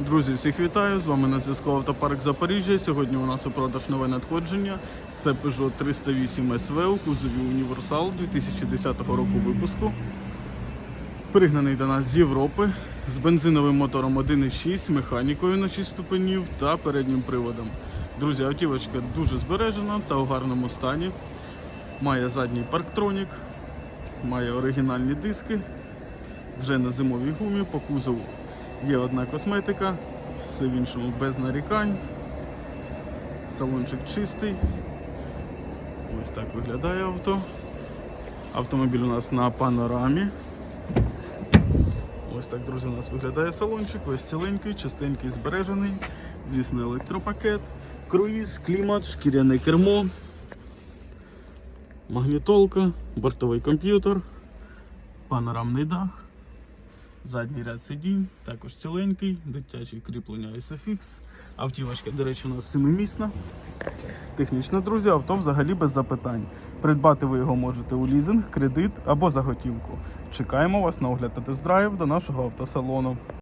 Друзі, всіх вітаю! З вами на зв'язку Автопарк Запоріжжя. Сьогодні у нас у продаж нове надходження. Це Peugeot 308 SV у кузові Універсал 2010 року випуску. Пригнаний до нас з Європи з бензиновим мотором 1.6, механікою на 6 ступенів та переднім приводом. Друзі, автівочка дуже збережена та у гарному стані. Має задній парктронік, має оригінальні диски, вже на зимовій гумі по кузову. Є одна косметика, все в іншому без нарікань. Салончик чистий. Ось так виглядає авто. Автомобіль у нас на панорамі. Ось так, друзі, у нас виглядає салончик, весь ціленький, чистенький, збережений. Звісно, електропакет, круїз, клімат, шкіряне кермо, магнітолка, бортовий комп'ютер, панорамний дах. Задній ряд сидінь, також ціленький, дитячі кріплення ISOFIX. Автівочка, до речі, у нас семимісна. Технічно, друзі, авто взагалі без запитань. Придбати ви його можете у лізинг, кредит або за готівку. Чекаємо вас на огляд та тест-драйв до нашого автосалону.